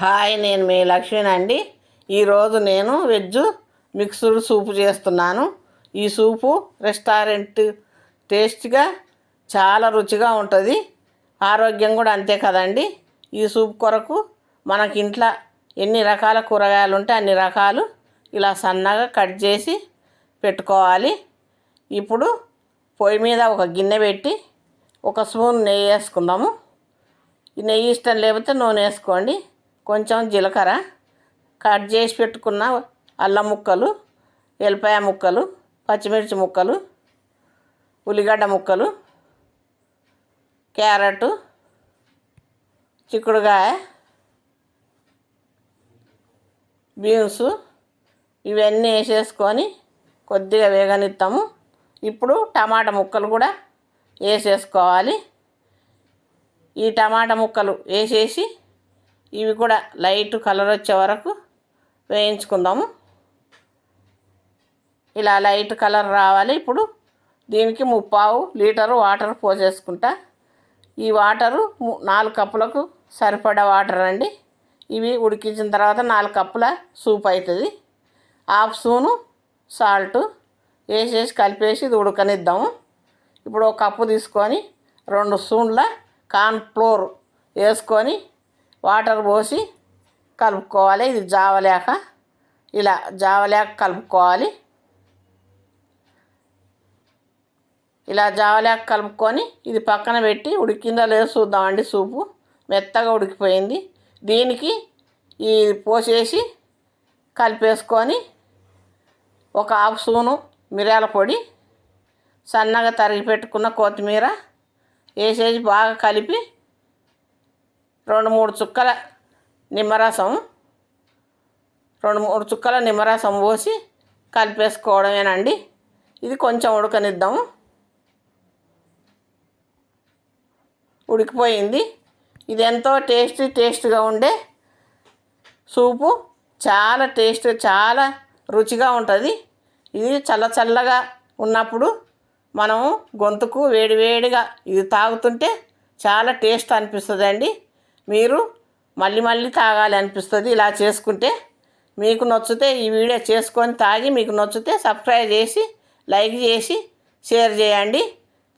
Hi నేను మీ లక్ష్మిని అండి. ఈరోజు నేను వెజ్ మిక్స్డ్ సూపు చేస్తున్నాను. ఈ సూపు రెస్టారెంట్ టేస్ట్గా చాలా రుచిగా ఉంటుంది. ఆరోగ్యం కూడా అంతే కదండి. ఈ సూప్ కొరకు మనకి ఇంట్లో ఎన్ని రకాల కూరగాయలు ఉంటే అన్ని రకాలు ఇలా సన్నగా కట్ చేసి పెట్టుకోవాలి. ఇప్పుడు పొయ్యి మీద ఒక గిన్నె పెట్టి ఒక స్పూన్ నెయ్యి వేసుకుందాము. నెయ్యి ఇష్టం లేకపోతే నూనె వేసుకోండి. కొంచెం జీలకర్ర కట్ చేసి పెట్టుకున్న అల్లం ముక్కలు ఎల్లిపాయ ముక్కలు పచ్చిమిర్చి ముక్కలు ఉల్లిగడ్డ ముక్కలు క్యారెట్ చిక్కుడుకాయ బీన్స్ ఇవన్నీ వేసేసుకొని కొద్దిగా వేగనిస్తాము ఇప్పుడు టమాటా ముక్కలు కూడా వేసేసుకోవాలి. ఈ టమాటా ముక్కలు వేసేసి ఇవి కూడా లైట్ కలర్ వచ్చే వరకు వేయించుకుందాము. ఇలా లైట్ కలర్ రావాలి. ఇప్పుడు దీనికి ముప్పావు లీటరు వాటర్ పోసేసుకుంటా. ఈ వాటరు ము- నాలుగు కప్పులకు సరిపడా వాటర్ అండి. ఇవి ఉడికించిన తర్వాత నాలుగు కప్పుల సూప్ అవుతుంది హాఫ్ స్పూను సాల్ట్ వేసేసి కలిపేసి ఇది ఉడకనిద్దాము. ఇప్పుడు ఒక కప్పు తీసుకొని రెండు స్పూన్ల కార్న్ ఫ్లోర్ వేసుకొని వాటర్ పోసి కలుపుకోవాలి. ఇది జావలేక ఇలా జావలేక కలుపుకోవాలి. ఇలా జావలేక కలుపుకొని ఇది పక్కన పెట్టి ఉడికిందా లేదో చూద్దామండి సూపు. మెత్తగా ఉడికిపోయింది. దీనికి ఈ పోసేసి కలిపేసుకొని ఒక హాఫ్ స్పూను మిరియాల పొడి సన్నగా తరిగి పెట్టుకున్న కొత్తిమీర వేసేసి బాగా కలిపి రెండు మూడు చుక్కల నిమ్మరసం రెండు మూడు చుక్కల నిమ్మరసం పోసి కలిపేసుకోవడమేనండి. ఇది కొంచెం ఉడకనిద్దాం. ఉడికిపోయింది. ఇది ఎంతో టేస్టీ టేస్ట్గా ఉండే సూపు. చాలా టేస్ట్ చాలా రుచిగా ఉంటుంది. ఇది చల్ల చల్లగా ఉన్నప్పుడు మనము గొంతుకు వేడివేడిగా ఇది తాగుతుంటే చాలా టేస్ట్ అనిపిస్తుంది అండి మీరు మళ్ళీ మళ్ళీ తాగాలి అనిపిస్తుంది ఇలా చేసుకుంటే మీకు నచ్చితే ఈ వీడియో చేసుకొని తాగి మీకు నచ్చితే సబ్స్క్రైబ్ చేసి లైక్ చేసి షేర్ చేయండి.